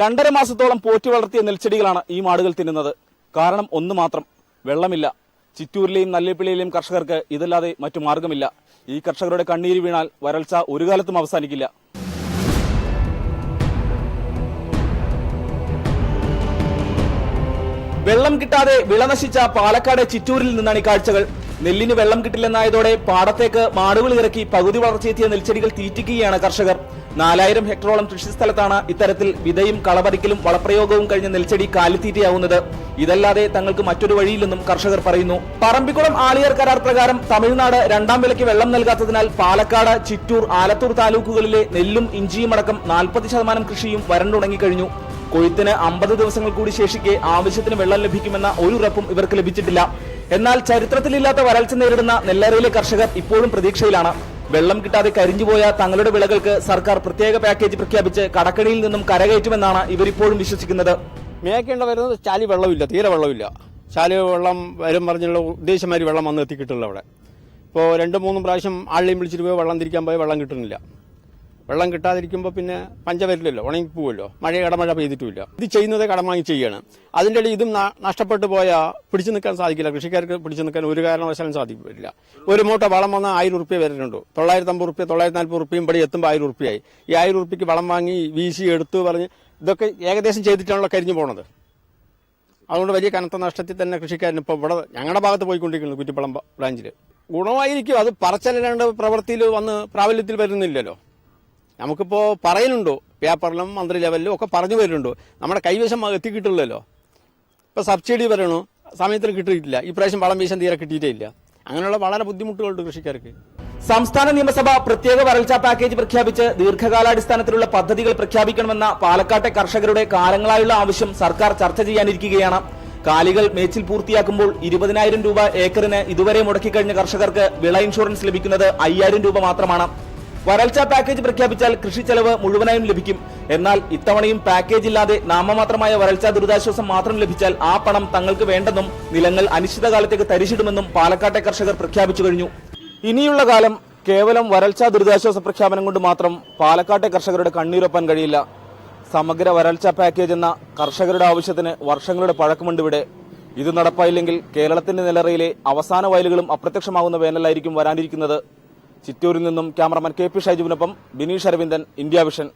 രണ്ടര മാസത്തോളം പോറ്റി വളർത്തിയ നെൽച്ചെടികളാണ് ഈ മാടുകൾ തിന്നുന്നത്. കാരണം ഒന്ന് മാത്രം വെള്ളമില്ല. ചിറ്റൂരിലെയും നല്ലിപ്പിള്ളിയിലെയും കർഷകർക്ക് ഇതല്ലാതെ മറ്റു മാർഗമില്ല. ഈ കർഷകരുടെ കണ്ണീര് വീണാൽ വരൾച്ച ഒരു കാലത്തും അവസാനിക്കില്ല. വെള്ളം കിട്ടാതെ വിള നശിച്ച പാലക്കാട് ചിറ്റൂരിൽ നിന്നാണ് ഈ കാഴ്ചകൾ. നെല്ലിന് വെള്ളം കിട്ടില്ലെന്നായതോടെ പാടത്തേക്ക് മാടുകൾ ഇറക്കി പകുതി വളർച്ചയെത്തിയ നെൽച്ചെടികൾ തീറ്റിക്കുകയാണ് കർഷകർ. നാലായിരം ഹെക്ടറോളം കൃഷിസ്ഥലത്താണ് ഇത്തരത്തിൽ വിതയും കളപറിക്കലും വളപ്രയോഗവും കഴിഞ്ഞ നെൽച്ചെടി കാലിത്തീറ്റയാവുന്നത്. ഇതല്ലാതെ തങ്ങൾക്ക് മറ്റൊരു വഴിയില്ലെന്നും കർഷകർ പറയുന്നു. പറമ്പിക്കുളം ആളിയർ കരാർ പ്രകാരം തമിഴ്നാട് രണ്ടാം വിലയ്ക്ക് വെള്ളം നൽകാത്തതിനാൽ പാലക്കാട് ചിറ്റൂർ ആലത്തൂർ താലൂക്കുകളിലെ നെല്ലും ഇഞ്ചിയും അടക്കം നാൽപ്പത് ശതമാനം കൃഷിയും വരണ്ടുണങ്ങിക്കഴിഞ്ഞു കൊയ്ത്തിന് അമ്പത് ദിവസങ്ങൾ കൂടി ശേഷിക്കെ ആവശ്യത്തിന് വെള്ളം ലഭിക്കുമെന്ന ഒരു ഉറപ്പും ഇവർക്ക് ലഭിച്ചിട്ടില്ല. എന്നാൽ ചരിത്രത്തിലില്ലാത്ത വരൾച്ച നേരിടുന്ന നെല്ലറയിലെ കർഷകർ ഇപ്പോഴും പ്രതീക്ഷയിലാണ്. വെള്ളം കിട്ടാതെ കരിഞ്ഞുപോയ തങ്ങളുടെ വിളകൾക്ക് സർക്കാർ പ്രത്യേക പാക്കേജ് പ്രഖ്യാപിച്ച് കടക്കണിയിൽ നിന്നും കരകയറ്റുമെന്നാണ് ഇവരിപ്പോഴും വിശ്വസിക്കുന്നത്. മേക്കേണ്ട വരുന്നത് ചാലി വെള്ളമില്ല തീരെ വെള്ളമില്ല. ചാലി വെള്ളം വരും പറഞ്ഞുള്ള ഉദ്ദേശമാതിരി വെള്ളം വന്ന് എത്തിക്കിട്ടില്ല അവിടെ. ഇപ്പോൾ രണ്ടും മൂന്നും പ്രാവശ്യം ആളെയും വിളിച്ചിട്ട് പോയി വെള്ളം തിരിക്കാൻ പോയി വെള്ളം കിട്ടുന്നില്ല. വെള്ളം കിട്ടാതിരിക്കുമ്പോൾ പിന്നെ പഞ്ച വരില്ലല്ലോ ഉണങ്ങി പോവുമല്ലോ മഴ കടമഴ പെയ്തിട്ടുമില്ല. ഇത് ചെയ്യുന്നത് കടം വാങ്ങി ചെയ്യണം. അതിന്റെ ഇടയിൽ ഇതും നഷ്ടപ്പെട്ടു പോയാൽ പിടിച്ചു നിൽക്കാൻ സാധിക്കില്ല കൃഷിക്കാർക്ക് പിടിച്ചു നിൽക്കാൻ ഒരു കാരണവശാലും സാധിക്കില്ല. ഒരു മൂട്ട വളം വന്നാൽ ആയിരം റുപ്യ വരുന്നുണ്ട്. തൊള്ളായിരത്തി അമ്പത് റുപ്യ തൊള്ളായിരത്തി നാൽപ്പത് റുപ്യയും ഇവിടെ എത്തുമ്പോൾ ആയിരം ഉറുപ്പ്യയായി ഈ ആയിരം റുപ്യക്ക് വളം വാങ്ങി വീശി എടുത്തു പറഞ്ഞ് ഇതൊക്കെ ഏകദേശം ചെയ്തിട്ടാണല്ലോ കരിഞ്ഞു പോണത്. അതുകൊണ്ട് വലിയ കനത്ത നഷ്ടത്തിൽ തന്നെ കൃഷിക്കാരൻ ഇപ്പോൾ ഇവിടെ ഞങ്ങളുടെ ഭാഗത്ത് പോയിക്കൊണ്ടിരിക്കുന്നു കുറ്റിപ്പളം ബ്രാഞ്ചിൽ ഗുണമായിരിക്കും അത് പറച്ചല്ലാണ്ട് പ്രവൃത്തിയിൽ വന്ന് പ്രാബല്യത്തിൽ വരുന്നില്ലല്ലോ. നമുക്കിപ്പോൾ പറയുന്നുണ്ടോ പേപ്പറിലും മന്ത്രി ലെവലിലും ഒക്കെ പറഞ്ഞു വരുന്നുണ്ടോ? നമ്മുടെ കൈവശം എത്തിക്കിട്ടില്ലല്ലോ. ഇപ്പോൾ സബ്സിഡി വരണോ? സമയത്തിന് കിട്ടിയിട്ടില്ല. ഈ ഇപ്രാവശ്യം വളം വീശം തീരെ കിട്ടിയിട്ടില്ല അങ്ങനെയുള്ള വളരെ ബുദ്ധിമുട്ടുകളുണ്ട് കൃഷിക്കാർക്ക്. സംസ്ഥാന നിയമസഭ പ്രത്യേക വരൾച്ചാ പാക്കേജ് പ്രഖ്യാപിച്ച് ദീർഘകാലാടിസ്ഥാനത്തിലുള്ള പദ്ധതികൾ പ്രഖ്യാപിക്കണമെന്ന പാലക്കാട്ടെ കർഷകരുടെ കാലങ്ങളായുള്ള ആവശ്യം സർക്കാർ ചർച്ച ചെയ്യാനിരിക്കുകയാണ്. കാലികൾ മേച്ചിൽ പൂർത്തിയാക്കുമ്പോൾ ഇരുപതിനായിരം രൂപ ഏക്കറിന് ഇതുവരെ മുടക്കിക്കഴിഞ്ഞ കർഷകർക്ക് വിള ഇൻഷുറൻസ് ലഭിക്കുന്നത് അയ്യായിരം രൂപ മാത്രമാണ്. വരൾച്ചാ പാക്കേജ് പ്രഖ്യാപിച്ചാൽ കൃഷി ചെലവ് മുഴുവനായും ലഭിക്കും. എന്നാൽ ഇത്തവണയും പാക്കേജ് ഇല്ലാതെ നാമമാത്രമായ വരൾച്ചാ ദുരിതാശ്വാസം മാത്രം ലഭിച്ചാൽ ആ പണം തങ്ങൾക്ക് വേണ്ടെന്നും നിലങ്ങൾ അനിശ്ചിതകാലത്തേക്ക് തരിച്ചിടുമെന്നും പാലക്കാട്ടെ കർഷകർ പ്രഖ്യാപിച്ചു കഴിഞ്ഞു. ഇനിയുള്ള കാലം കേവലം വരൾച്ചാ ദുരിതാശ്വാസ പ്രഖ്യാപനം കൊണ്ട് മാത്രം പാലക്കാട്ടെ കർഷകരുടെ കണ്ണീരൊപ്പാൻ കഴിയില്ല. സമഗ്ര വരൾച്ചാ പാക്കേജ് എന്ന കർഷകരുടെ ആവശ്യത്തിന് വർഷങ്ങളുടെ പഴക്കമുണ്ട് ഇവിടെ. ഇത് നടപ്പായില്ലെങ്കിൽ കേരളത്തിന്റെ നിലറയിലെ അവസാന വയലുകളും അപ്രത്യക്ഷമാകുന്ന വേനലായിരിക്കും വരാനിരിക്കുന്നത്. ചിറ്റൂരിൽ നിന്നും ക്യാമറമാൻ കെ പി ഷൈജുവിനൊപ്പം ബിനീഷ് അരവിന്ദൻ ഇന്ത്യ വിഷൻ